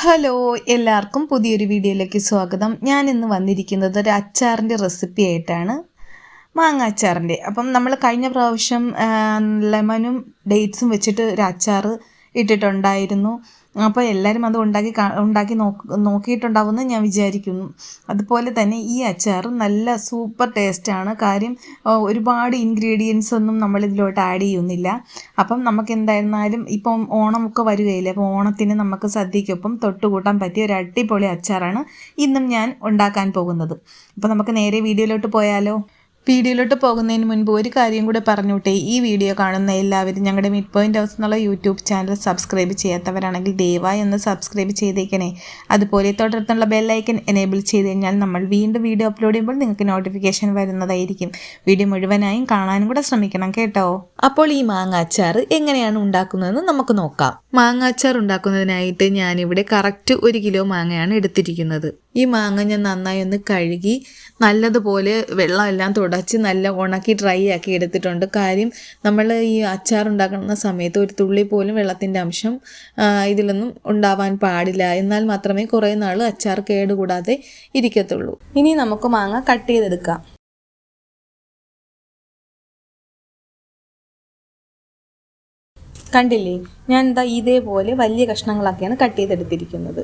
Hello എല്ലാവർക്കും പുതിയൊരു വീഡിയോയിലേക്ക് സ്വാഗതം. ഞാൻ ഇന്ന് വന്നിരിക്കുന്നത് ഒരു അച്ചാറിന്റെ റെസിപ്പി ആയിട്ടാണ്. മാങ്ങ അച്ചാറിന്റെ. അപ്പം നമ്മൾ കഴിഞ്ഞ പ്രാവശ്യം ലെമനും ഡേറ്റ്സും വെച്ചിട്ട് ഒരു അച്ചാർ ഇട്ടിട്ടുണ്ടായിരുന്നു. അപ്പോൾ എല്ലാവരും അത് ഉണ്ടാക്കി ഉണ്ടാക്കി നോക്ക് നോക്കിയിട്ടുണ്ടാവുമെന്ന് ഞാൻ വിചാരിക്കുന്നു. അതുപോലെ തന്നെ ഈ അച്ചാർ നല്ല സൂപ്പർ ടേസ്റ്റാണ് കാര്യം ഒരുപാട് ഇൻഗ്രീഡിയൻസ് ഒന്നും നമ്മൾ ഇതിലോട്ട് ആഡ് ചെയ്യുന്നില്ല. അപ്പം നമുക്ക് എന്തായിരുന്നാലും ഇപ്പം ഓണമൊക്കെ വരികയില്ലേ അപ്പോൾ ഓണത്തിന് നമുക്ക് സദ്യക്കൊപ്പം തൊട്ടുകൂട്ടാൻ പറ്റിയ ഒരു അടിപൊളി അച്ചാറാണ് ഇന്നും ഞാൻ ഉണ്ടാക്കാൻ പോകുന്നത്. അപ്പോൾ നമുക്ക് നേരെ വീഡിയോയിലോട്ട് പോയാലോ? വീഡിയോയിലോട്ട് പോകുന്നതിന് മുൻപ് ഒരു കാര്യം കൂടെ പറഞ്ഞോട്ടെ ഈ വീഡിയോ കാണുന്ന എല്ലാവരും ഞങ്ങളുടെ മിഡ് പോയിന്റ് ഹൗസ് എന്നുള്ള യൂട്യൂബ് ചാനൽ സബ്സ്ക്രൈബ് ചെയ്യാത്തവരാണെങ്കിൽ ദയവായി ഒന്ന് സബ്സ്ക്രൈബ് ചെയ്തേക്കണേ. അതുപോലെ തൊട്ടടുത്തുള്ള ബെല്ലൈക്കൻ എനേബിൾ ചെയ്ത് കഴിഞ്ഞാൽ നമ്മൾ വീണ്ടും വീഡിയോ അപ്ലോഡ് ചെയ്യുമ്പോൾ നിങ്ങൾക്ക് നോട്ടിഫിക്കേഷൻ വരുന്നതായിരിക്കും. വീഡിയോ മുഴുവനായും കാണാനും കൂടെ ശ്രമിക്കണം കേട്ടോ. അപ്പോൾ ഈ മാങ്ങാച്ചാർ എങ്ങനെയാണ് ഉണ്ടാക്കുന്നതെന്ന് നമുക്ക് നോക്കാം. മാങ്ങാച്ചാർ ഉണ്ടാക്കുന്നതിനായിട്ട് ഞാനിവിടെ കറക്റ്റ് ഒരു കിലോ മാങ്ങയാണ് എടുത്തിരിക്കുന്നത്. ഈ മാങ്ങ ഞാൻ നന്നായി ഒന്ന് കഴുകി നല്ലതുപോലെ വെള്ളമെല്ലാം തുടച്ച് നല്ല ഉണക്കി ഡ്രൈ ആക്കി എടുത്തിട്ടുണ്ട്. കാര്യം നമ്മൾ ഈ അച്ചാർ ഉണ്ടാക്കുന്ന സമയത്ത് ഒരു തുള്ളി പോലും വെള്ളത്തിന്റെ അംശം ഇതിലൊന്നും ഉണ്ടാവാൻ പാടില്ല. എന്നാൽ മാത്രമേ കുറേ നാൾ അച്ചാർ കേടുകൂടാതെ ഇരിക്കത്തുള്ളൂ. ഇനി നമുക്ക് മാങ്ങ കട്ട് ചെയ്തെടുക്കാം. കണ്ടില്ലേ? ഞാൻ എന്താ ഇതേപോലെ വലിയ കഷ്ണങ്ങളാക്കിയാണ് കട്ട് ചെയ്തെടുത്തിരിക്കുന്നത്.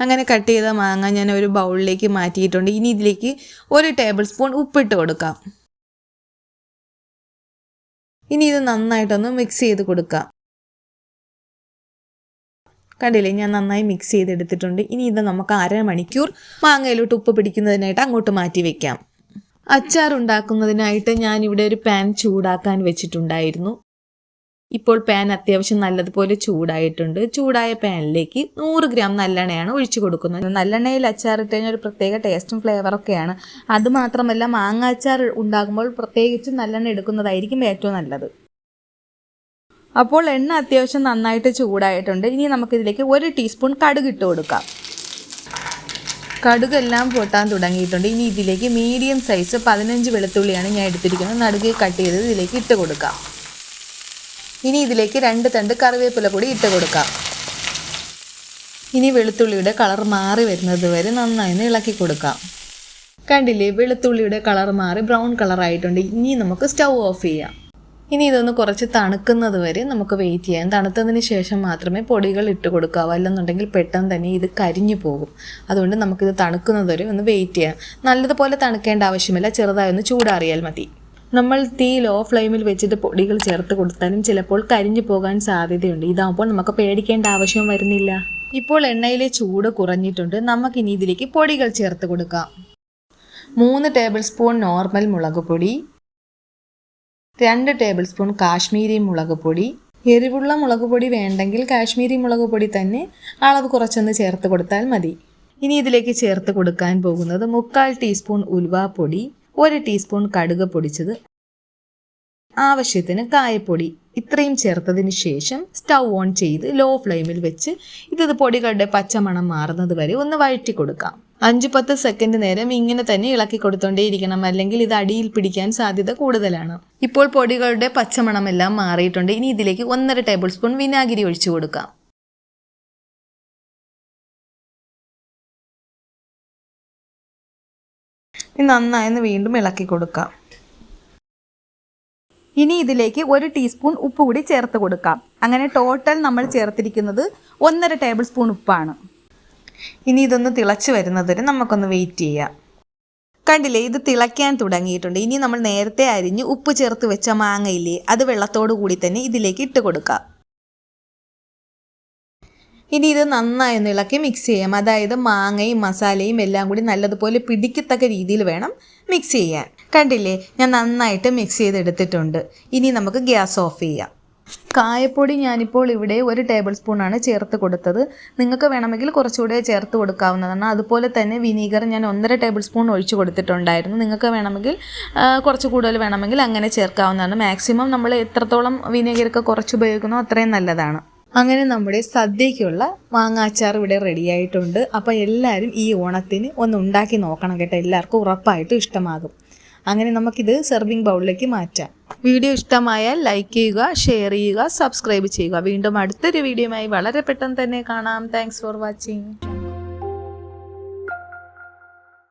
അങ്ങനെ കട്ട് ചെയ്ത മാങ്ങ ഞാൻ ഒരു ബൗളിലേക്ക് മാറ്റിയിട്ടുണ്ട്. ഇനി ഇതിലേക്ക് ഒരു ടേബിൾ സ്പൂൺ ഉപ്പിട്ട് കൊടുക്കാം. ഇനി ഇത് നന്നായിട്ടൊന്ന് മിക്സ് ചെയ്ത് കൊടുക്കാം. കണ്ടില്ലേ? ഞാൻ നന്നായി മിക്സ് ചെയ്തെടുത്തിട്ടുണ്ട്. ഇനി ഇത് നമുക്ക് അരമണിക്കൂർ മാങ്ങയിലോട്ട് ഉപ്പ് പിടിക്കുന്നതിനായിട്ട് അങ്ങോട്ട് മാറ്റി വെക്കാം. അച്ചാർ ഉണ്ടാക്കുന്നതിനായിട്ട് ഞാൻ ഇവിടെ ഒരു പാൻ ചൂടാക്കാൻ വെച്ചിട്ടുണ്ടായിരുന്നു. ഇപ്പോൾ പാൻ അത്യാവശ്യം നല്ലതുപോലെ ചൂടായിട്ടുണ്ട്. ചൂടായ പാനിലേക്ക് നൂറ് ഗ്രാം നല്ലെണ്ണയാണ് ഒഴിച്ചു കൊടുക്കുന്നത്. നല്ലെണ്ണയിൽ അച്ചാർ ഇട്ട് കഴിഞ്ഞാൽ ഒരു പ്രത്യേക ടേസ്റ്റും ഫ്ലേവറൊക്കെയാണ് അതുമാത്രമല്ല മാങ്ങ അച്ചാർ ഉണ്ടാകുമ്പോൾ പ്രത്യേകിച്ചും നല്ലെണ്ണ എടുക്കുന്നതായിരിക്കും ഏറ്റവും നല്ലത്. അപ്പോൾ എണ്ണ അത്യാവശ്യം നന്നായിട്ട് ചൂടായിട്ടുണ്ട്. ഇനി നമുക്കിതിലേക്ക് ഒരു ടീസ്പൂൺ കടുക് ഇട്ട് കൊടുക്കാം. കടുകെല്ലാം പൊട്ടാൻ തുടങ്ങിയിട്ടുണ്ട്. ഇനി ഇതിലേക്ക് മീഡിയം സൈസ് പതിനഞ്ച് വെളുത്തുള്ളിയാണ് ഞാൻ എടുത്തിരിക്കുന്നത്. നടുകെ കട്ട് ചെയ്ത് ഇതിലേക്ക് ഇട്ട് കൊടുക്കാം. ഇനി ഇതിലേക്ക് രണ്ട് തണ്ട് കറിവേപ്പില കൂടി ഇട്ട് കൊടുക്കാം. ഇനി വെളുത്തുള്ളിയുടെ കളർ മാറി വരുന്നത് വരെ നന്നായി ഇളക്കി കൊടുക്കാം. കണ്ടില്ലേ വെളുത്തുള്ളിയുടെ കളർ മാറി ബ്രൗൺ കളറായിട്ടുണ്ട് ഇനി നമുക്ക് സ്റ്റൗ ഓഫ് ചെയ്യാം. ഇനി ഇതൊന്ന് കുറച്ച് തണുക്കുന്നത് വരെ നമുക്ക് വെയിറ്റ് ചെയ്യാം. തണുത്തതിന് ശേഷം മാത്രമേ പൊടികൾ ഇട്ട് കൊടുക്കാവൂ. അല്ലെന്നുണ്ടെങ്കിൽ പെട്ടെന്ന് തന്നെ ഇത് കരിഞ്ഞു പോകും. അതുകൊണ്ട് നമുക്കിത് തണുക്കുന്നത് വരെ ഒന്ന് വെയിറ്റ് ചെയ്യാം. നല്ലതുപോലെ തണുക്കേണ്ട ആവശ്യമില്ല. ചെറുതായി ഒന്ന് ചൂടാറിയാൽ മതി. നമ്മൾ തീ ലോ ഫ്ലെയിമിൽ വെച്ചിട്ട് പൊടികൾ ചേർത്ത് കൊടുത്താലും ചിലപ്പോൾ കരിഞ്ഞു പോകാൻ സാധ്യതയുണ്ട്. ഇതാകുമ്പോൾ നമുക്ക് പേടിക്കേണ്ട ആവശ്യം വരുന്നില്ല. ഇപ്പോൾ എണ്ണയിലെ ചൂട് കുറഞ്ഞിട്ടുണ്ട്. നമുക്കിനി ഇതിലേക്ക് പൊടികൾ ചേർത്ത് കൊടുക്കാം. മൂന്ന് ടേബിൾ സ്പൂൺ നോർമൽ മുളക് പൊടി രണ്ട് ടേബിൾ സ്പൂൺ കാശ്മീരി മുളക് പൊടി എരിവുള്ള മുളക് പൊടി വേണ്ടെങ്കിൽ കാശ്മീരി മുളക് പൊടി തന്നെ അളവ് കുറച്ചൊന്ന് ചേർത്ത് കൊടുത്താൽ മതി. ഇനി ഇതിലേക്ക് ചേർത്ത് കൊടുക്കാൻ പോകുന്നത് മുക്കാൽ ടീസ്പൂൺ ഉലുവാപ്പൊടി ഒരു ടീസ്പൂൺ കടുക് പൊടിച്ചത് ആവശ്യത്തിന് കായപ്പൊടി. ഇത്രയും ചേർത്തതിന് ശേഷം സ്റ്റൗ ഓൺ ചെയ്ത് ലോ ഫ്ലെയിമിൽ വെച്ച് ഇത് പൊടികളുടെ പച്ചമണം മാറുന്നത് വരെ ഒന്ന് വഴറ്റി കൊടുക്കാം. അഞ്ച് പത്ത് സെക്കൻഡ് നേരം ഇങ്ങനെ തന്നെ ഇളക്കി കൊടുത്തോണ്ടേയിരിക്കണം. അല്ലെങ്കിൽ ഇത് അടിയിൽ പിടിക്കാൻ സാധ്യത കൂടുതലാണ്. ഇപ്പോൾ പൊടികളുടെ പച്ചമണമെല്ലാം മാറിയിട്ടുണ്ട്. ഇനി ഇതിലേക്ക് ഒന്നര ടേബിൾ സ്പൂൺ വിനാഗിരി ഒഴിച്ചു കൊടുക്കാം. ഇനി നന്നായി വീണ്ടും ഇളക്കി കൊടുക്കാം. ഇനി ഇതിലേക്ക് ഒരു ടീസ്പൂൺ ഉപ്പ് കൂടി ചേർത്ത് കൊടുക്കാം. അങ്ങനെ ടോട്ടൽ നമ്മൾ ചേർത്തിരിക്കുന്നത് ഒന്നര ടേബിൾ സ്പൂൺ ഉപ്പാണ്. ഇനി ഇതൊന്ന് തിളച്ച് വരുന്നതുവരെ നമുക്കൊന്ന് വെയിറ്റ് ചെയ്യാം. കണ്ടില്ലേ ഇത് തിളയ്ക്കാൻ തുടങ്ങിയിട്ടുണ്ട്. ഇനി നമ്മൾ നേരത്തെ അരിഞ്ഞ് ഉപ്പ് ചേർത്ത് വെച്ച മാങ്ങയില്ലേ അത് വെള്ളത്തോടു കൂടി തന്നെ ഇതിലേക്ക് ഇട്ട് കൊടുക്കാം. ഇനി ഇത് നന്നായി ഒന്ന് ഇളക്കി മിക്സ് ചെയ്യാം. അതായത് മാങ്ങയും മസാലയും എല്ലാം കൂടി നല്ലതുപോലെ പിടിക്കത്തക്ക രീതിയിൽ വേണം മിക്സ് ചെയ്യാൻ. കണ്ടില്ലേ? ഞാൻ നന്നായിട്ട് മിക്സ് ചെയ്തെടുത്തിട്ടുണ്ട്. ഇനി നമുക്ക് ഗ്യാസ് ഓഫ് ചെയ്യാം. കായപ്പൊടി ഞാനിപ്പോൾ ഇവിടെ ഒരു ടേബിൾ സ്പൂണാണ് ചേർത്ത് കൊടുത്തത്. നിങ്ങൾക്ക് വേണമെങ്കിൽ കുറച്ചുകൂടെ ചേർത്ത് കൊടുക്കാവുന്നതാണ്. അതുപോലെ തന്നെ വിനീഗർ ഞാൻ ഒന്നര ടേബിൾ സ്പൂൺ ഒഴിച്ചു കൊടുത്തിട്ടുണ്ടായിരുന്നു. നിങ്ങൾക്ക് വേണമെങ്കിൽ കുറച്ച് കൂടുതൽ വേണമെങ്കിൽ അങ്ങനെ ചേർക്കാവുന്നതാണ്. മാക്സിമം നമ്മൾ എത്രത്തോളം വിനീഗറൊക്കെ കുറച്ച് ഉപയോഗിക്കുന്നോ അത്രയും നല്ലതാണ്. അങ്ങനെ നമ്മുടെ സദ്യയ്ക്കുള്ള മാങ്ങാച്ചാർ ഇവിടെ റെഡിയായിട്ടുണ്ട് അപ്പോൾ എല്ലാവരും ഈ ഓണത്തിന് ഒന്ന് ഉണ്ടാക്കി നോക്കണം കേട്ടോ. എല്ലാവർക്കും ഉറപ്പായിട്ടും ഇഷ്ടമാകും. അങ്ങനെ നമുക്കിത് സെർവിങ് ബൗളിലേക്ക് മാറ്റാം. വീഡിയോ ഇഷ്ടമായാൽ ലൈക്ക് ചെയ്യുക ഷെയർ ചെയ്യുക സബ്സ്ക്രൈബ് ചെയ്യുക. വീണ്ടും അടുത്തൊരു വീഡിയോയുമായി വളരെ പെട്ടെന്ന് തന്നെ കാണാം. Thanks for watching